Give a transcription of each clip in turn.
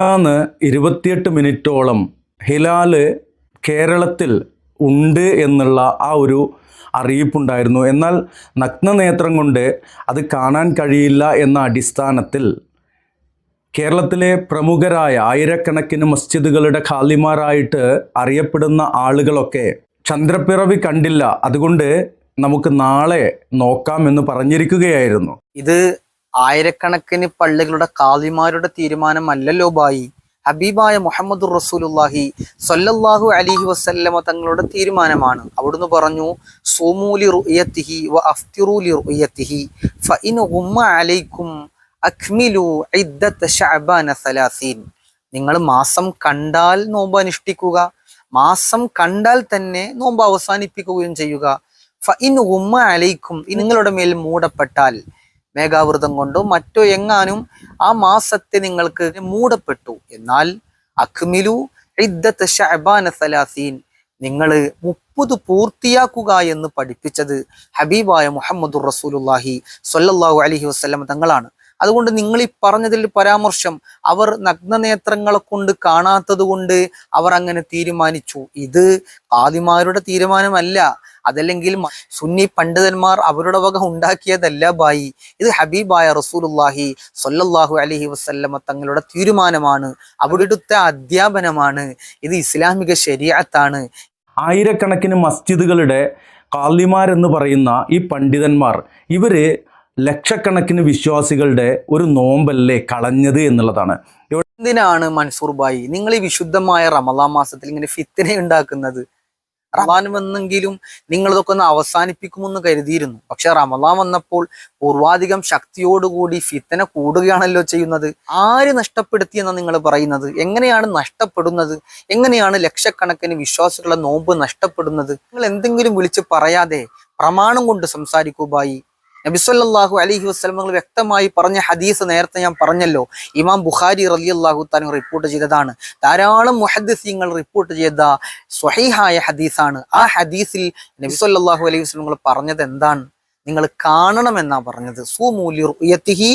ആന്ന് ഇരുപത്തിയെട്ട് മിനിറ്റോളം ഹിലാൽ കേരളത്തിൽ ഉണ്ട് എന്നുള്ള ആ ഒരു അറിയിപ്പുണ്ടായിരുന്നു. എന്നാൽ നഗ്നനേത്രം കൊണ്ട് അത് കാണാൻ കഴിയില്ല എന്ന അടിസ്ഥാനത്തിൽ കേരളത്തിലെ പ്രമുഖരായ ആയിരക്കണക്കിന് മസ്ജിദുകളുടെ ഖാലിമാരായിട്ട് അറിയപ്പെടുന്ന ആളുകളൊക്കെ ചന്ദ്രപ്പിറവി കണ്ടില്ല. അതുകൊണ്ട് നമുക്ക് നാളെ നോക്കാം എന്ന് പറഞ്ഞിരിക്കുകയായിരുന്നു. ഇത് ആയിരക്കണക്കിന് പള്ളികളുടെ കാലിമാരുടെ തീരുമാനമല്ലല്ലോ ബായി. ഹബീബായ മുഹമ്മദ് റസൂലുല്ലാഹി സല്ലല്ലാഹു അലിഹി വസല്ലമ തങ്ങളുടെ തീരുമാനമാണ്. അവിടുന്ന് പറഞ്ഞു സോമൂലി റുയത്തിഹി വ അഫ്തിറൂലി റുയത്തിഹി ഫഇൻ ഉമ്മ അലൈക്കും അഖ്മിലു ഇദ്ദത്ത ശഅബാന സലാസീൻ. നിങ്ങൾ മാസം കണ്ടാൽ നോമ്പ് അനുഷ്ഠിക്കുക മാസം കണ്ടാൽ തന്നെ നോമ്പ് അവസാനിപ്പിക്കുകയും ചെയ്യുക. ഫഇൻ ഉമ്മ അലൈക്കും നിങ്ങളുടെ മേൽ മൂടപ്പെട്ടാൽ മേഘാവൃതം കൊണ്ടോ മറ്റോ എങ്ങാനും ആ മാസത്തെ നിങ്ങൾക്ക് മൂടപ്പെട്ടു. എന്നാൽ അഖ്മിലു ഇദ്ദത്ത് ഷഅബാന സലാസീൻ നിങ്ങൾ മുപ്പത് പൂർത്തിയാക്കുക എന്ന് പഠിപ്പിച്ചത് ഹബീബായ മുഹമ്മദുർ റസൂലുല്ലാഹി സ്വല്ലല്ലാഹു അലൈഹി വസല്ലം തങ്ങളാണ്. അതുകൊണ്ട് നിങ്ങൾ ഈ പറഞ്ഞതിൽ പരാമർശം അവർ നഗ്നനേത്രങ്ങളെ കൊണ്ട് കാണാത്തത് കൊണ്ട് അവർ അങ്ങനെ തീരുമാനിച്ചു. ഇത് ആദിമാരുടെ തീരുമാനമല്ല. അതല്ലെങ്കിൽ സുന്നി പണ്ഡിതന്മാർ അവരുടെ വക ഉണ്ടാക്കിയതല്ല ബായി. ഇത് ഹബീബായ റസൂലുല്ലാഹി സൊല്ലാഹു അലഹി വസല്ലമ തങ്ങളുടെ തീരുമാനമാണ്. അവരുടെ അധ്യാപനമാണ്. ഇത് ഇസ്ലാമിക ശരീഅത്താണ്. ആയിരക്കണക്കിന് മസ്ജിദുകളുടെ കാലിമാരെന്ന് പറയുന്ന ഈ പണ്ഡിതന്മാർ ഇവർ ലക്ഷക്കണക്കിന് വിശ്വാസികളുടെ ഒരു നോമ്പല്ലേ കളഞ്ഞത് എന്നുള്ളതാണ്. എന്തിനാണ് മൻസൂർ ബായി? നിങ്ങൾ ഈ വിശുദ്ധമായ റമദാ മാസത്തിൽ ഇങ്ങനെ ഫിത്തിനെ ഉണ്ടാക്കുന്നത്? റമദാൻ വന്നെങ്കിലും നിങ്ങൾ ഇതൊക്കെ ഒന്ന് അവസാനിപ്പിക്കുമെന്ന് കരുതിയിരുന്നു. പക്ഷെ റമദാൻ വന്നപ്പോൾ പൂർവാധികം ശക്തിയോടുകൂടി ഫിത്തന കൂടുകയാണല്ലോ ചെയ്യുന്നത്. ആര് നഷ്ടപ്പെടുത്തി എന്നാണ് നിങ്ങൾ പറയുന്നത്? എങ്ങനെയാണ് നഷ്ടപ്പെടുന്നത്? എങ്ങനെയാണ് ലക്ഷക്കണക്കിന് വിശ്വാസികളുടെ നോമ്പ് നഷ്ടപ്പെടുന്നത്? നിങ്ങൾ എന്തെങ്കിലും വിളിച്ച് പറയാതെ പ്രമാണം കൊണ്ട് സംസാരിക്കൂ ബായി. നബിസ്വല്ലാഹു അലഹി വസ്ലമങ്ങൾ വ്യക്തമായി പറഞ്ഞ ഹദീസ് നേരത്തെ ഞാൻ പറഞ്ഞല്ലോ. ഇമാം ബുഖാരി റലി അള്ളാഹു താനും റിപ്പോർട്ട് ചെയ്തതാണ്. ധാരാളം മുഹദ്സിങ്ങൾ റിപ്പോർട്ട് ചെയ്ത സ്വഹീഹായ ഹദീസാണ്. ആ ഹദീസിൽ നബിസ്വല്ലാഹു അലൈഹി വസ്ലമങ്ങൾ പറഞ്ഞത് എന്താണ്? നിങ്ങൾ കാണണമെന്നാ പറഞ്ഞത്. സുമൂലിർ ഉയത്തിഹി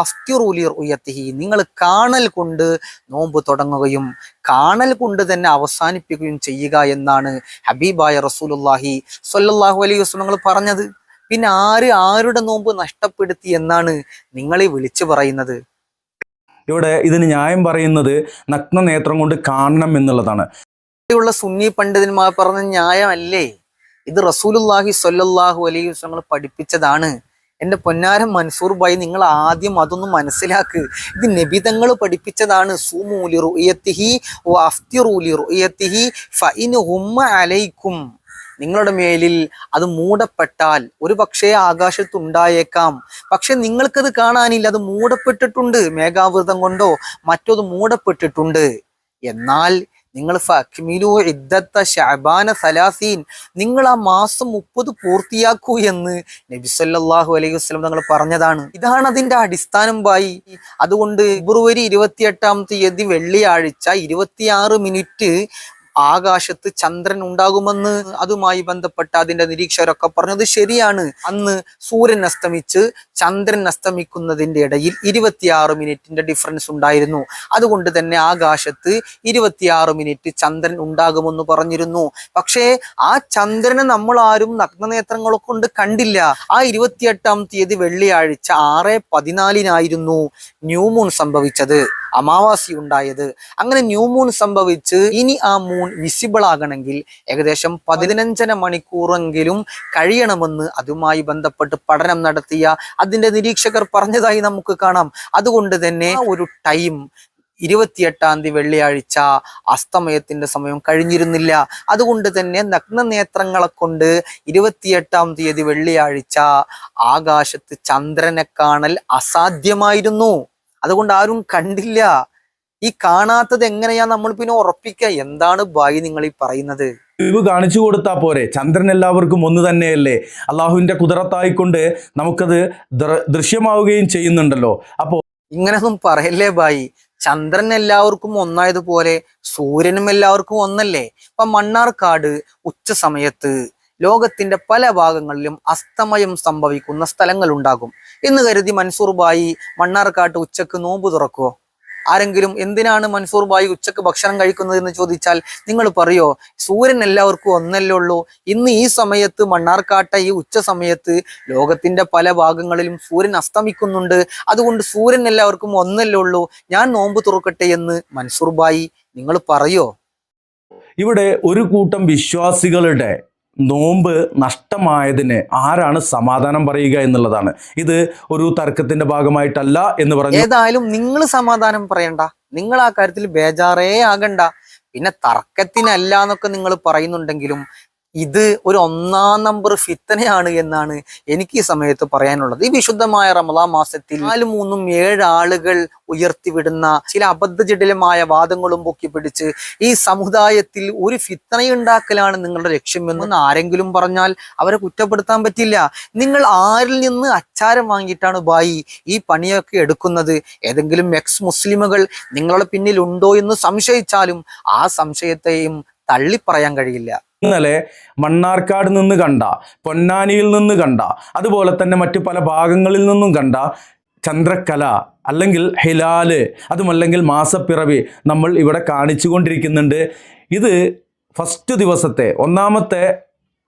അഫ്തിറൂലിർ ഉയത്തിഹി നിങ്ങൾ കാണൽ കൊണ്ട് നോമ്പ് തുടങ്ങുകയും കാണൽ കൊണ്ട് തന്നെ അവസാനിപ്പിക്കുകയും ചെയ്യുക എന്നാണ് ഹബീബായ റസൂലുല്ലാഹി സൊല്ലാഹു അലൈഹി വസ്ലമങ്ങൾ പറഞ്ഞത്. പിന്നെ ആര് ആരുടെ നോമ്പ് നഷ്ടപ്പെടുത്തി എന്നാണ് നിങ്ങളെ വിളിച്ചു പറയുന്നത്? ഇവിടെ ഇതിന് ന്യായം പറയുന്നത് നഗ്ന നേത്രം കൊണ്ട് കാണണം എന്നുള്ളതാണ്. ഉള്ള സുന്നി പണ്ഡിതന്മാർ പറഞ്ഞ ന്യായമല്ലേ? ഇത് റസൂലുല്ലാഹി സ്വല്ലല്ലാഹു അലൈഹി വസല്ലം പഠിപ്പിച്ചതാണ്. എന്റെ പൊന്നാരം മൻസൂർ ഭായി നിങ്ങൾ ആദ്യം അതൊന്ന് മനസ്സിലാക്ക്. ഇത് നബിതങ്ങൾ പഠിപ്പിച്ചതാണ്. സൂമൂലി റുയത്തിഹി അഫ്തിറൂലി റുയത്തിഹി ഫഇൻ ഹുമ്മ അലൈക്കും. നിങ്ങളുടെ മേലിൽ അത് മൂടപ്പെട്ടാൽ ഒരു പക്ഷേ ആകാശത്ത് ഉണ്ടായേക്കാം പക്ഷെ നിങ്ങൾക്കത് കാണാനില്ല അത് മൂടപ്പെട്ടിട്ടുണ്ട്. മേഘാവൃതം കൊണ്ടോ മറ്റോ മൂടപ്പെട്ടിട്ടുണ്ട്. എന്നാൽ നിങ്ങൾ ഫക്മിലു ഇദ്ദത്ത ഷഅബാന സലാസീൻ. നിങ്ങൾ ആ മാസം മുപ്പത് പൂർത്തിയാക്കൂ എന്ന് നബി സല്ലല്ലാഹു അലൈഹി വസ്ലം തങ്ങൾ പറഞ്ഞതാണ്. ഇതാണ് അതിന്റെ അടിസ്ഥാനം ബായി. അതുകൊണ്ട് ഫെബ്രുവരി ഇരുപത്തിയെട്ടാം തീയതി വെള്ളിയാഴ്ച ഇരുപത്തിയാറ് മിനിറ്റ് ആകാശത്ത് ചന്ദ്രൻ ഉണ്ടാകുമെന്ന് അതുമായി ബന്ധപ്പെട്ട അതിന്റെ നിരീക്ഷകരൊക്കെ പറഞ്ഞത് ശരിയാണ്. അന്ന് സൂര്യൻ അസ്തമിച്ച് ചന്ദ്രൻ അസ്തമിക്കുന്നതിന്റെ ഇടയിൽ ഇരുപത്തിയാറ് മിനിറ്റിന്റെ ഡിഫറൻസ് ഉണ്ടായിരുന്നു. അതുകൊണ്ട് തന്നെ ആകാശത്ത് ഇരുപത്തിയാറ് മിനിറ്റ് ചന്ദ്രൻ ഉണ്ടാകുമെന്ന് പറഞ്ഞിരുന്നു. പക്ഷേ ആ ചന്ദ്രനെ നമ്മൾ ആരും നഗ്നനേത്രങ്ങളെ കൊണ്ട് കണ്ടില്ല. ആ ഇരുപത്തിയെട്ടാം തീയതി വെള്ളിയാഴ്ച ആറ് പതിനാലിനായിരുന്നു ന്യൂമൂൺ സംഭവിച്ചത്. അമാവാസി ഉണ്ടായത്. അങ്ങനെ ന്യൂ മൂൺ സംഭവിച്ച് ഇനി ആ മൂൺ വിസിബിൾ ആകണമെങ്കിൽ ഏകദേശം പതിനഞ്ചര മണിക്കൂറെങ്കിലും കഴിയണമെന്ന് അതുമായി ബന്ധപ്പെട്ട് പഠനം നടത്തിയ അതിന്റെ നിരീക്ഷകർ പറഞ്ഞതായി നമുക്ക് കാണാം. അതുകൊണ്ട് തന്നെ ഒരു ടൈം ഇരുപത്തിയെട്ടാം തീയതി വെള്ളിയാഴ്ച അസ്തമയത്തിന്റെ സമയം കഴിഞ്ഞിരുന്നില്ല. അതുകൊണ്ട് തന്നെ നഗ്നനേത്രങ്ങളെ കൊണ്ട് ഇരുപത്തിയെട്ടാം തീയതി വെള്ളിയാഴ്ച ആകാശത്ത് ചന്ദ്രനെ കാണൽ അസാധ്യമായിരുന്നു. അതുകൊണ്ട് ആരും കണ്ടില്ല. ഈ കാണാത്തത് എങ്ങനെയാ നമ്മൾ പിന്നെ ഉറപ്പിക്കുക എന്താണ് ബായി നിങ്ങൾ ഈ പറയുന്നത്? ഇവ് കാണിച്ചു കൊടുത്താൽ പോരെ. ചന്ദ്രൻ എല്ലാവർക്കും ഒന്ന് തന്നെയല്ലേ. അള്ളാഹുവിന്റെ കുതിരത്തായിക്കൊണ്ട് നമുക്കത് ദൃശ്യമാവുകയും ചെയ്യുന്നുണ്ടല്ലോ. അപ്പോൾ ഇങ്ങനൊന്നും പറയല്ലേ ബായി ചന്ദ്രൻ എല്ലാവർക്കും ഒന്നായതുപോലെ സൂര്യനും എല്ലാവർക്കും ഒന്നല്ലേ? ഇപ്പൊ മണ്ണാർക്കാട് ഉച്ച സമയത്ത് ലോകത്തിന്റെ പല ഭാഗങ്ങളിലും അസ്തമയം സംഭവിക്കുന്ന സ്ഥലങ്ങൾ ഉണ്ടാകും എന്ന് കരുതി മൻസൂർ ബായി മണ്ണാർക്കാട്ട് ഉച്ചയ്ക്ക് നോമ്പ് തുറക്കുവോ? ആരെങ്കിലും എന്തിനാണ് മൻസൂർ ബായി ഉച്ചയ്ക്ക് ഭക്ഷണം കഴിക്കുന്നത് എന്ന് ചോദിച്ചാൽ നിങ്ങൾ പറയോ സൂര്യൻ എല്ലാവർക്കും ഒന്നല്ലേ ഉള്ളൂ. ഇന്ന് ഈ സമയത്ത് മണ്ണാർക്കാട്ട ഈ ഉച്ച സമയത്ത് ലോകത്തിന്റെ പല ഭാഗങ്ങളിലും സൂര്യൻ അസ്തമിക്കുന്നുണ്ട്. അതുകൊണ്ട് സൂര്യൻ എല്ലാവർക്കും ഒന്നല്ലേ ഉള്ളൂ. ഞാൻ നോമ്പ് തുറക്കട്ടെ എന്ന് മൻസൂർ ബായി നിങ്ങൾ പറയോ? ഇവിടെ ഒരു കൂട്ടം വിശ്വാസികളുടെ നോമ്പ് നഷ്ടമായതിന് ആരാണ് സമാധാനം പറയുക എന്നുള്ളതാണ്. ഇത് ഒരു തർക്കത്തിന്റെ ഭാഗമായിട്ടല്ല എന്ന് പറഞ്ഞു. ഏതായാലും നിങ്ങൾ സമാധാനം പറയണ്ട. നിങ്ങൾ ആ കാര്യത്തിൽ ബേജാറേ ആകണ്ട. പിന്നെ തർക്കത്തിനല്ല എന്നൊക്കെ നിങ്ങൾ പറയുന്നുണ്ടെങ്കിലും ഇത് ഒരു ഒന്നാം നമ്പർ ഫിത്തനയാണ് എന്നാണ് എനിക്ക് ഈ സമയത്ത് പറയാനുള്ളത്. ഈ വിശുദ്ധമായ റമദാ മാസത്തിൽ നാല് മൂന്നും ഏഴ് ആളുകൾ ഉയർത്തിവിടുന്ന ചില അബദ്ധജടിലമായ വാദങ്ങളും പൊക്കി പിടിച്ച് ഈ സമുദായത്തിൽ ഒരു ഫിത്തനയുണ്ടാക്കലാണ് നിങ്ങളുടെ ലക്ഷ്യമെന്ന് ആരെങ്കിലും പറഞ്ഞാൽ അവരെ കുറ്റപ്പെടുത്താൻ പറ്റില്ല. നിങ്ങൾ ആരിൽ നിന്ന് അച്ചാരം വാങ്ങിയിട്ടാണ് ബായി ഈ പണിയൊക്കെ എടുക്കുന്നത്? ഏതെങ്കിലും എക്സ് മുസ്ലിമുകൾ നിങ്ങളുടെ പിന്നിലുണ്ടോ എന്ന് സംശയിച്ചാലും ആ സംശയത്തെയും തള്ളിപ്പറയാൻ കഴിയില്ല. ഇന്നലെ മണ്ണാർക്കാട് നിന്ന് കണ്ട പൊന്നാനിയിൽ നിന്ന് കണ്ട അതുപോലെ തന്നെ മറ്റു പല ഭാഗങ്ങളിൽ നിന്നും കണ്ട ചന്ദ്രക്കല അല്ലെങ്കിൽ ഹിലാൽ അതുമല്ലെങ്കിൽ മാസപ്പിറവി നമ്മൾ ഇവിടെ കാണിച്ചു കൊണ്ടിരിക്കുന്നുണ്ട് ഇത് ഫസ്റ്റ് ദിവസത്തെ ഒന്നാമത്തെ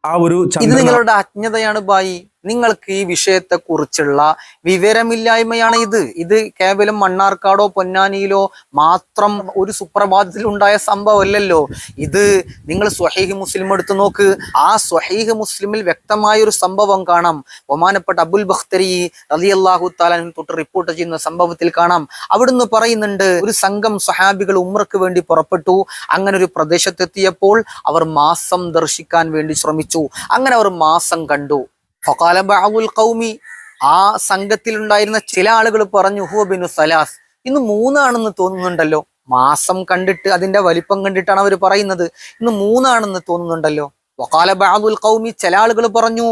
ആ ഒരു നിങ്ങളുടെ അജ്ഞതയാണ് ബായി. നിങ്ങൾക്ക് ഈ വിഷയത്തെക്കുറിച്ചുള്ള വിവരമില്ലായ്മയാണ് ഇത്. ഇത് കേവലം മണ്ണാർക്കാടോ പൊന്നാനിയിലോ മാത്രം ഒരു സുപ്രഭാതത്തിൽ ഉണ്ടായ സംഭവമല്ലല്ലോ. ഇത് നിങ്ങൾ സ്വഹീഹ് മുസ്ലിം എടുത്ത് നോക്ക്. ആ സ്വഹീഹ് മുസ്ലിമിൽ വ്യക്തമായ ഒരു സംഭവം കാണാം. ബഹുമാനപ്പെട്ട അബുൽ ബഖ്തരി റലി അള്ളാഹു താലാൻ തൊട്ട് റിപ്പോർട്ട് ചെയ്യുന്ന സംഭവത്തിൽ കാണാം. അവിടുന്ന് പറയുന്നുണ്ട് ഒരു സംഘം സ്വഹാബികൾ ഉമ്രക്ക് വേണ്ടി പുറപ്പെട്ടു. അങ്ങനെ ഒരു പ്രദേശത്തെത്തിയപ്പോൾ അവർ മാസം ദർശിക്കാൻ വേണ്ടി ശ്രമിച്ചു. അങ്ങനെ അവർ മാസം കണ്ടു. ഫഖാല ബഅദുൽ കൗമി ആ സംഘത്തിൽ ഉണ്ടായിരുന്ന ചില ആളുകൾ പറഞ്ഞു ഹുവ ബിനു സലാസ്. ഇന്ന് മൂന്നാണെന്ന് തോന്നുന്നുണ്ടല്ലോ. മാസം കണ്ടിട്ട് അതിന്റെ വലിപ്പം കണ്ടിട്ടാണ് അവർ പറയുന്നത്. ഇന്ന് മൂന്നാണെന്ന് തോന്നുന്നുണ്ടല്ലോ. വക്കാല ബഅദുൽ കൗമി ചില ആളുകൾ പറഞ്ഞു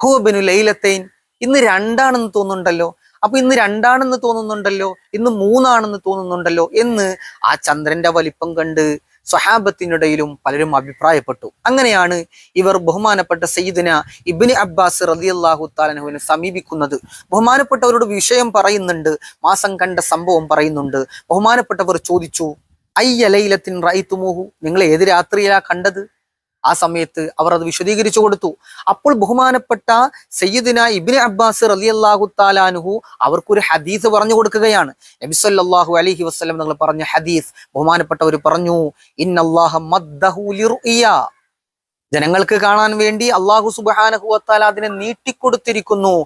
ഹുവ ബിനു ലൈലത്തൈൻ. ഇന്ന് രണ്ടാണെന്ന് തോന്നുന്നുണ്ടല്ലോ. അപ്പൊ ഇന്ന് രണ്ടാണെന്ന് തോന്നുന്നുണ്ടല്ലോ. ഇന്ന് മൂന്നാണെന്ന് തോന്നുന്നുണ്ടല്ലോ എന്ന് ആ ചന്ദ്രന്റെ വലിപ്പം കണ്ട് സ്വഹാബത്തിനിടയിലും പലരും അഭിപ്രായപ്പെട്ടു. അങ്ങനെയാണ് ഇവർ ബഹുമാനപ്പെട്ട സയ്യിദിന ഇബിന് അബ്ബാസ് റളിയല്ലാഹു താലനുവിനെ സമീപിക്കുന്നത്. ബഹുമാനപ്പെട്ടവരോട് വിഷയം പറയുന്നുണ്ട് മാസം കണ്ട സംഭവം പറയുന്നുണ്ട്. ബഹുമാനപ്പെട്ടവർ ചോദിച്ചു അയ്യ ലൈലത്തിൻ റൈത്തുമോഹു നിങ്ങൾ ഏത് രാത്രിയിലാ കണ്ടത്? ആ സമയത്ത് അവർ അത് വിശദീകരിച്ചു കൊടുത്തു. അപ്പോൾ ബഹുമാനപ്പെട്ട സയ്യിദിന ഇബിന് അബ്ബാസ് റളിയല്ലാഹു താലാനുഹു അവർക്കൊരു ഹദീസ് പറഞ്ഞു കൊടുക്കുകയാണ്. നബി സല്ലല്ലാഹു വസ്ലം നിങ്ങൾ പറഞ്ഞ ഹദീസ് ബഹുമാനപ്പെട്ടവർ പറഞ്ഞു ജനങ്ങൾക്ക് കാണാൻ വേണ്ടി അള്ളാഹു സുബ്ഹാനഹു വതആല അതിനെ നീട്ടിക്കൊടുത്തിരിക്കുന്നു.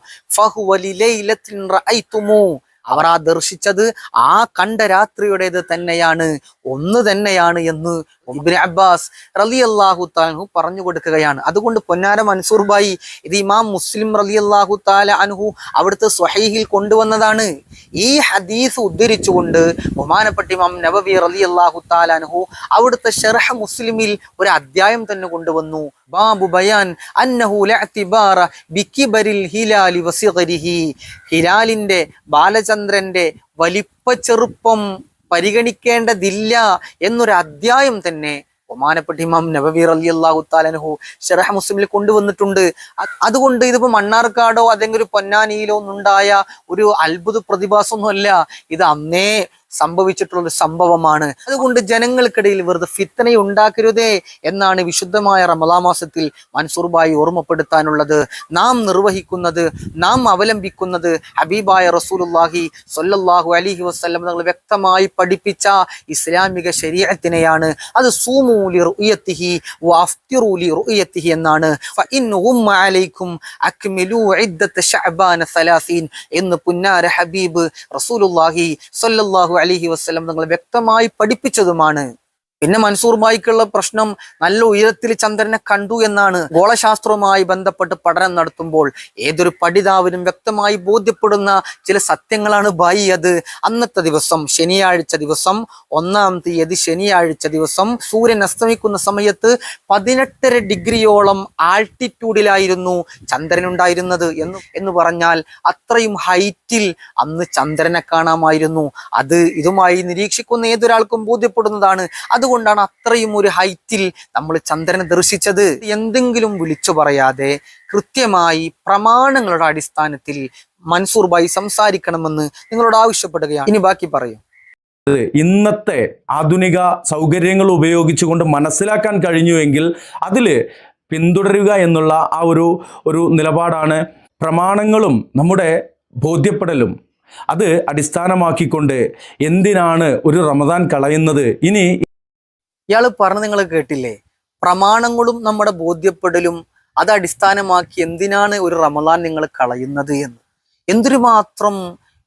റഅയ്തുമു. അവർ ആ ദർശിച്ചത് ആ കണ്ട രാത്രിയുടേത് തന്നെയാണ്. ഒന്ന് തന്നെയാണ് എന്ന് ഇബ്നു അബ്ബാസ് അള്ളാഹു താലഹു പറഞ്ഞു കൊടുക്കുകയാണ്. അതുകൊണ്ട് പൊന്നാര മൻസൂർ ബായി ഇത് ഇമാം മുസ്ലിം റലി അള്ളാഹു താല അൻഹു അവിടുത്തെ സ്വഹീഹിൽ കൊണ്ടുവന്നതാണ്. ഈ ഹദീസ് ഉദ്ധരിച്ചുകൊണ്ട് ബഹുമാനപ്പെട്ട ഇമാം നബവി റളിയല്ലാഹു താല അൻഹു അവിടുത്തെ ഷെർഹ മുസ്ലിമിൽ ഒരു അധ്യായം തന്നെ കൊണ്ടുവന്നു. ബാബു ബയാൻ അന്നഹു ലഅതിബാറ ബികിബരിൽ ഹിലാലി വസിഗരിഹി. ഹിലാലിന്റെ ബാലചന്ദ്രന്റെ വലിപ്പ ചെറുപ്പം പരിഗണിക്കേണ്ടതില്ല എന്നൊരു അധ്യായം തന്നെ ഒമാനപ്പെട്ട ഇമാം നബവീർ അലി അള്ളാഹു താലനഹു ഷെറഹ മുസ്ലിമിൽ കൊണ്ടുവന്നിട്ടുണ്ട്. അതുകൊണ്ട് ഇതിപ്പോ മണ്ണാർക്കാടോ അല്ലെങ്കിൽ ഒരു പൊന്നാനിയിലോ ഒന്നുണ്ടായ ഒരു അത്ഭുത പ്രതിഭാസമൊന്നുമല്ല. ഇത് അന്നേ സംഭവിച്ചിട്ടുള്ള ഒരു സംഭവമാണ്. അതുകൊണ്ട് ജനങ്ങൾക്കിടയിൽ വെറുതെ ഫിത്തന ഉണ്ടാക്കരുതേ എന്നാണ് വിശുദ്ധമായ റമലാ മാസത്തിൽ മൻസൂർ ബായി ഓർമ്മപ്പെടുത്താനുള്ളത്. നാം നിർവഹിക്കുന്നത് നാം അവലംബിക്കുന്നത് ഹബീബായ റസൂലുല്ലാഹി സൊല്ലാഹു അലിഹി വസ്ലം തങ്ങൾ വ്യക്തമായി പഠിപ്പിച്ച ഇസ്ലാമിക ശരീരത്തിനെയാണ് അത് സൂമൂലി റുയത്തിഹി എന്നാണ്. എന്ന് പുന്നാര ഹബീബ് റസൂലുല്ലാഹി സ്വല്ലല്ലാഹു അലൈഹി വസ്ലം തങ്ങൾ വ്യക്തമായി പഠിപ്പിച്ചതുമാണ്. പിന്നെ മൻസൂർ ബായിക്കുള്ള പ്രശ്നം നല്ല ഉയരത്തിൽ ചന്ദ്രനെ കണ്ടു എന്നാണ് ഗോളശാസ്ത്രവുമായി ബന്ധപ്പെട്ട് പഠനം നടത്തുമ്പോൾ ഏതൊരു പഠിതാവിനും വ്യക്തമായി ബോധ്യപ്പെടുന്ന ചില സത്യങ്ങളാണ് ബായി അത്. അന്നത്തെ ദിവസം ശനിയാഴ്ച ദിവസം ഒന്നാം തീയതി ശനിയാഴ്ച ദിവസം സൂര്യൻ അസ്തമിക്കുന്ന സമയത്ത് പതിനെട്ടര ഡിഗ്രിയോളം ആൾട്ടിറ്റ്യൂഡിലായിരുന്നു ചന്ദ്രൻ ഉണ്ടായിരുന്നത് എന്ന് എന്ന് പറഞ്ഞാൽ അത്രയും ഹൈറ്റിൽ അന്ന് ചന്ദ്രനെ കാണാമായിരുന്നു. അത് ഇതുമായി നിരീക്ഷിക്കുന്ന ഏതൊരാൾക്കും ബോധ്യപ്പെടുന്നതാണ്. അതുകൊണ്ടാണ് അത്രയും ഒരു ഹൈറ്റിൽ നമ്മൾ ചന്ദ്രനെ ദർശിച്ചത്? എന്തെങ്കിലും വിളിച്ചു പറയാതെ കൃത്യമായി പ്രമാണങ്ങളുടെ അടിസ്ഥാനത്തിൽ മൻസൂർ ബായി സംസാരിക്കണമെന്ന് നിങ്ങളോട് ആവശ്യപ്പെടുകയാണ്. ഇനി ബാക്കി പറയും. ഇന്നത്തെ ആധുനിക സൗകര്യങ്ങൾ ഉപയോഗിച്ചുകൊണ്ട് മനസ്സിലാക്കാൻ കഴിഞ്ഞുവെങ്കിൽ അതിൽ പിന്തുടരുക എന്നുള്ള ആ ഒരു ഒരു നിലപാടാണ് പ്രമാണങ്ങളും നമ്മുടെ ബോധ്യപ്പെടലും. അത് അടിസ്ഥാനമാക്കിക്കൊണ്ട് എന്തിനാണ് ഒരു റമദാൻ കളയുന്നത്? ഇനി ഇയാൾ പറഞ്ഞ് നിങ്ങൾ കേട്ടില്ലേ? പ്രമാണങ്ങളും നമ്മുടെ ബോധ്യപ്പെടലും അത് അടിസ്ഥാനമാക്കി എന്തിനാണ് ഒരു റമദാൻ നിങ്ങൾ കളയുന്നത് എന്ന്? എന്തൊരു മാത്രം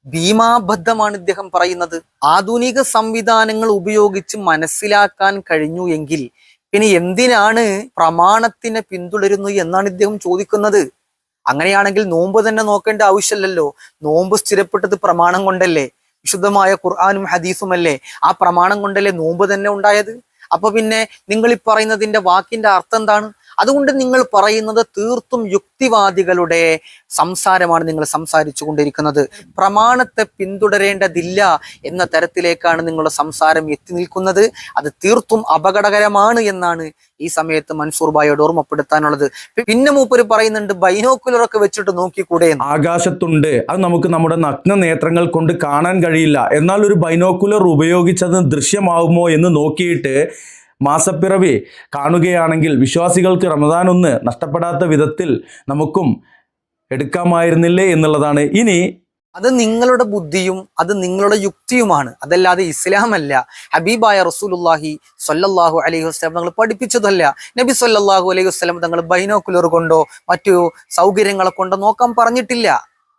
ഭീമാബദ്ധമാണ് ഇദ്ദേഹം പറയുന്നത്? ആധുനിക സംവിധാനങ്ങൾ ഉപയോഗിച്ച് മനസ്സിലാക്കാൻ കഴിഞ്ഞു എങ്കിൽ പിന്നെ എന്തിനാണ് പ്രമാണത്തിനെ പിന്തുടരുന്നു എന്നാണ് ഇദ്ദേഹം ചോദിക്കുന്നത്? അങ്ങനെയാണെങ്കിൽ നോമ്പ് തന്നെ നോക്കേണ്ട ആവശ്യമില്ലല്ലോ. നോമ്പ് സ്ഥിരപ്പെട്ടത് പ്രമാണം കൊണ്ടല്ലേ? വിശുദ്ധമായ ഖുർആാനും ഹദീസുമല്ലേ? ആ പ്രമാണം കൊണ്ടല്ലേ നോമ്പ് തന്നെ ഉണ്ടായത്? അപ്പൊ പിന്നെ നിങ്ങൾ ഈ പറയുന്നതിന്റെ വാക്കിന്റെ അർത്ഥം എന്താണ്? അതുകൊണ്ട് നിങ്ങൾ പറയുന്നത് തീർത്തും യുക്തിവാദികളുടെ സംസാരമാണ് നിങ്ങൾ സംസാരിച്ചു കൊണ്ടിരിക്കുന്നത്. പ്രമാണത്തെ പിന്തുടരേണ്ടതില്ല എന്ന തരത്തിലേക്കാണ് നിങ്ങളുടെ സംസാരം എത്തി നിൽക്കുന്നത്. അത് തീർത്തും അപകടകരമാണ് എന്നാണ് ഈ സമയത്ത് മൻസൂർ ബായോട് ഓർമ്മപ്പെടുത്താനുള്ളത്. പിന്നെ മൂപ്പര് പറയുന്നുണ്ട് ബൈനോക്കുലറൊക്കെ വെച്ചിട്ട് നോക്കിക്കൂടെ. ആകാശത്തുണ്ട്. അത് നമുക്ക് നമ്മുടെ നഗ്ന നേത്രങ്ങൾ കൊണ്ട് കാണാൻ കഴിയില്ല. എന്നാൽ ഒരു ബൈനോക്കുലർ ഉപയോഗിച്ചത് ദൃശ്യമാവുമോ എന്ന് നോക്കിയിട്ട് മാസപ്പിറവി കാണുകയാണെങ്കിൽ വിശ്വാസികൾക്ക് റമദാൻ ഒന്ന് നഷ്ടപ്പെടാത്ത വിധത്തിൽ നമുക്കും എടുക്കാമായിരുന്നില്ലേ എന്നുള്ളതാണ്. ഇനി അത് നിങ്ങളുടെ ബുദ്ധിയും അത് നിങ്ങളുടെ യുക്തിയുമാണ്. അതല്ലാതെ ഇസ്ലാമല്ല. ഹബീബായ റസൂലുല്ലാഹി സൊല്ലാഹു അലൈഹി വസ്ലം തങ്ങൾ പഠിപ്പിച്ചതല്ല. നബി സൊല്ലാഹു അലൈഹി വസ്ലം തങ്ങൾ ബൈനോക്കുലർ കൊണ്ടോ മറ്റു സൗകര്യങ്ങളെ കൊണ്ടോ നോക്കാൻ പറഞ്ഞിട്ടില്ല.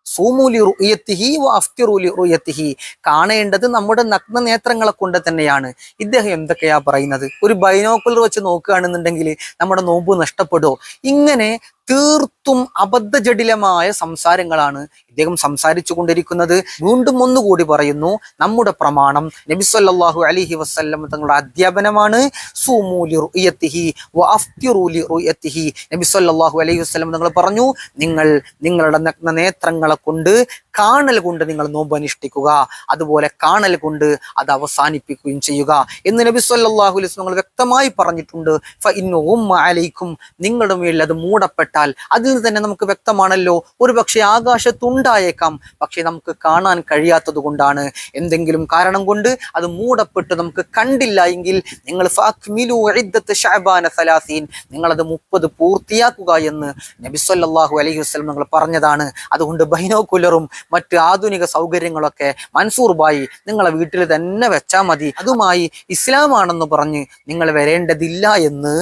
സൂമൂലി റുയത്തിഹി അഫ്തിറൂലി റുയത്തിഹി. കാണേണ്ടത് നമ്മുടെ നഗ്ന നേത്രങ്ങളെ കൊണ്ട് തന്നെയാണ്. ഇദ്ദേഹം എന്തൊക്കെയാ പറയുന്നത്? ഒരു ബൈനോക്കുലർ വെച്ച് നോക്കുകയാണെന്നുണ്ടെങ്കിൽ നമ്മുടെ നോമ്പ് നഷ്ടപ്പെടുമോ ഇങ്ങനെ തീർത്തും അബദ്ധജടിലമായ സംസാരങ്ങളാണ് ഇദ്ദേഹം സംസാരിച്ചു കൊണ്ടിരിക്കുന്നത് വീണ്ടും ഒന്നുകൂടി പറയുന്നു നമ്മുടെ പ്രമാണം നബി സല്ലല്ലാഹു അലൈഹി വസല്ലം തങ്ങളുടെ അധ്യാപനമാണ്. സൂമൂലി റുയത്തിഹി വഅഫ്തിറൂലി റുയത്തിഹി. നബി സല്ലല്ലാഹു അലൈഹി വസല്ലം തങ്ങൾ പറഞ്ഞു നിങ്ങൾ നിങ്ങളുടെ നഗ്ന നേത്രങ്ങളെ കൊണ്ട് കാണൽ കൊണ്ട് നിങ്ങൾ നോമ്പ് അനുഷ്ഠിക്കുക. അതുപോലെ കാണൽ കൊണ്ട് അത് അവസാനിപ്പിക്കുകയും ചെയ്യുക. എന്ന് നബി സല്ലല്ലാഹു അലൈഹി വസ്ലം വ്യക്തമായി പറഞ്ഞിട്ടുണ്ട്. അലൈക്കും. നിങ്ങളുടെ മേലിൽ അത് മൂടപ്പെട്ടാൽ അതിൽ നിന്ന് തന്നെ നമുക്ക് വ്യക്തമാണല്ലോ ഒരു പക്ഷേ ആകാശത്തുണ്ടായേക്കാം. പക്ഷെ നമുക്ക് കാണാൻ കഴിയാത്തത് കൊണ്ടാണ്. എന്തെങ്കിലും കാരണം കൊണ്ട് അത് മൂടപ്പെട്ട് നമുക്ക് കണ്ടില്ല എങ്കിൽ നിങ്ങൾ നിങ്ങളത് മുപ്പത് പൂർത്തിയാക്കുക എന്ന് നബി സല്ലല്ലാഹു അലൈഹി വസ്ലം നിങ്ങൾ പറഞ്ഞതാണ്. അതുകൊണ്ട് ബൈനോക്കുലറും മറ്റ് ആധുനിക സൗകര്യങ്ങളൊക്കെ മൻസൂർ ബായി നിങ്ങളെ വീട്ടിൽ തന്നെ വെച്ചാൽ മതി. അതുമായി ഇസ്ലാമാണെന്ന് പറഞ്ഞ് നിങ്ങൾ വരേണ്ടതില്ല എന്ന്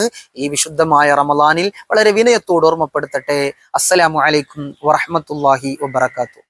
ഈ വിശുദ്ധമായ റമദാനിൽ വളരെ വിനയത്തോട് ഓർമ്മപ്പെടുത്തട്ടെ. അസ്സലാമു അലൈക്കും വറഹ്മത്തുള്ളാഹി വബറകാതുഹു.